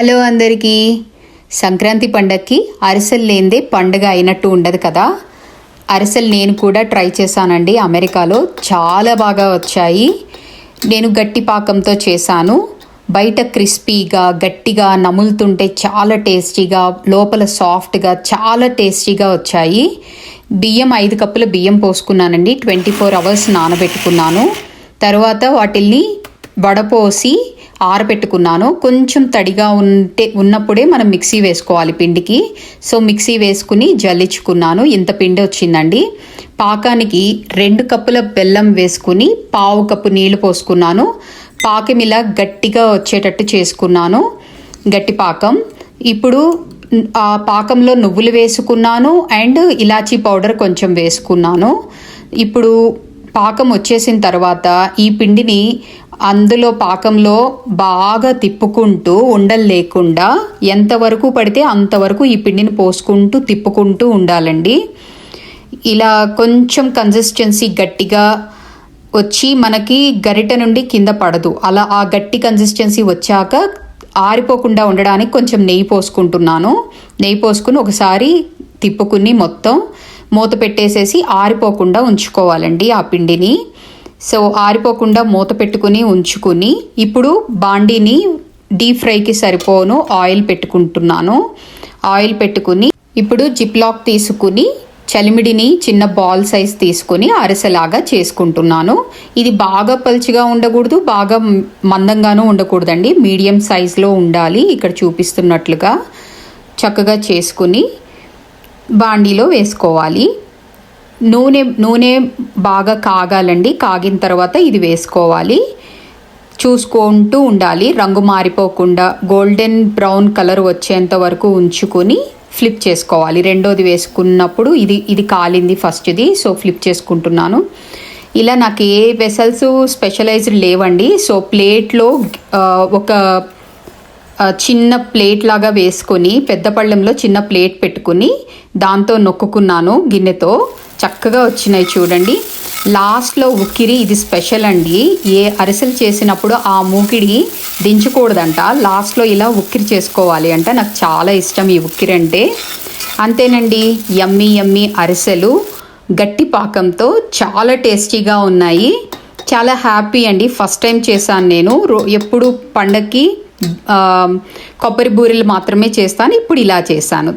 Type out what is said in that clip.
Hello అందరికీ. సంక్రాంతి పండగకి అరిసెలు లేనిదే పండగ అయినట్టు ఉండదు కదా. అరిసెలు నేను కూడా ట్రై చేశానండి. అమెరికాలో చాలా బాగా వచ్చాయి. నేను గట్టి పాకంతో చేశాను. బయట క్రిస్పీగా గట్టిగా నములుతుంటే చాలా టేస్టీగా లోపల సాఫ్ట్గా చాలా టేస్టీగా వచ్చాయి. బియ్యం ఐదు కప్పుల బియ్యం పోసుకున్నానండి. ట్వంటీ ఫోర్ అవర్స్ నానబెట్టుకున్నాను. తర్వాత వాటిల్ని వడపోసి ఆరబెట్టుకున్నాను. కొంచెం తడిగా ఉంటే ఉన్నప్పుడే మనం మిక్సీ వేసుకోవాలి పిండికి. సో మిక్సీ వేసుకుని జల్లించుకున్నాను. ఇంత పిండి వచ్చిందండి. పాకానికి రెండు కప్పుల బెల్లం వేసుకుని పావు కప్పు నీళ్ళు పోసుకున్నాను. పాకం ఇలా గట్టిగా వచ్చేటట్టు చేసుకున్నాను. గట్టి పాకం. ఇప్పుడు ఆ పాకంలో నువ్వులు వేసుకున్నాను అండ్ ఇలాచీ పౌడర్ కొంచెం వేసుకున్నాను. ఇప్పుడు పాకం వచ్చేసిన తర్వాత ఈ పిండిని అందులో పాకంలో బాగా తిప్పుకుంటూ ఉండలు లేకుండా ఎంతవరకు పడితే అంతవరకు ఈ పిండిని పోసుకుంటూ తిప్పుకుంటూ ఉండాలండి. ఇలా కొంచెం కన్సిస్టెన్సీ గట్టిగా వచ్చి మనకి గరిట నుండి కింద పడదు. అలా ఆ గట్టి కన్సిస్టెన్సీ వచ్చాక ఆరిపోకుండా ఉండడానికి కొంచెం నెయ్యి పోసుకుంటున్నాను. నెయ్యి పోసుకుని ఒకసారి తిప్పుకుని మొత్తం మూత పెట్టేసేసి ఆరిపోకుండా ఉంచుకోవాలండి ఆ పిండిని. సో ఆరిపోకుండా మూత పెట్టుకుని ఉంచుకుని ఇప్పుడు బాండీని డీప్ ఫ్రైకి సరిపోను ఆయిల్ పెట్టుకుంటున్నాను. ఆయిల్ పెట్టుకుని ఇప్పుడు జిప్లాక్ తీసుకుని చలిమిడిని చిన్న బాల్ సైజ్ తీసుకొని అరసలాగా చేసుకుంటున్నాను. ఇది బాగా పలుచగా ఉండకూడదు బాగా మందంగానూ ఉండకూడదండి. మీడియం సైజులో ఉండాలి ఇక్కడ చూపిస్తున్నట్లుగా. చక్కగా చేసుకుని బాండీలో వేసుకోవాలి. నూనె నూనె బాగా కాగాలండి. కాగిన తర్వాత ఇది వేసుకోవాలి. చూసుకుంటూ ఉండాలి. రంగు మారిపోకుండా గోల్డెన్ బ్రౌన్ కలర్ వచ్చేంత వరకు ఉంచుకొని ఫ్లిప్ చేసుకోవాలి. రెండోది వేసుకున్నప్పుడు ఇది ఇది కాలింది ఫస్ట్ది సో ఫ్లిప్ చేసుకుంటున్నాను. ఇలా నాకు ఏ వెసల్స్ స్పెషలైజ్డ్ లేవండి. సో ప్లేట్లో ఒక చిన్న ప్లేట్ లాగా వేసుకొని పెద్ద పళ్ళెంలో చిన్న ప్లేట్ పెట్టుకుని దాంతో నొక్కుకున్నాను గిన్నెతో. చక్కగా వచ్చినాయి చూడండి. లాస్ట్లో ఉక్కిరి ఇది స్పెషల్ అండి. ఏ అరిసెలు చేసినప్పుడు ఆ మూకిడి దించకూడదంట. లాస్ట్లో ఇలా ఉక్కిరి చేసుకోవాలి అంట. నాకు చాలా ఇష్టం ఈ ఉక్కిరి అంటే. అంతేనండి యమ్మీ యమ్మీ అరిసెలు గట్టి పాకంతో చాలా టేస్టీగా ఉన్నాయి. చాలా హ్యాపీ అండి. ఫస్ట్ టైం చేశాను నేను. రో ఎప్పుడు పండక్కి కొబ్బరి బూరెలు మాత్రమే చేస్తాను. ఇప్పుడు ఇలా చేశాను.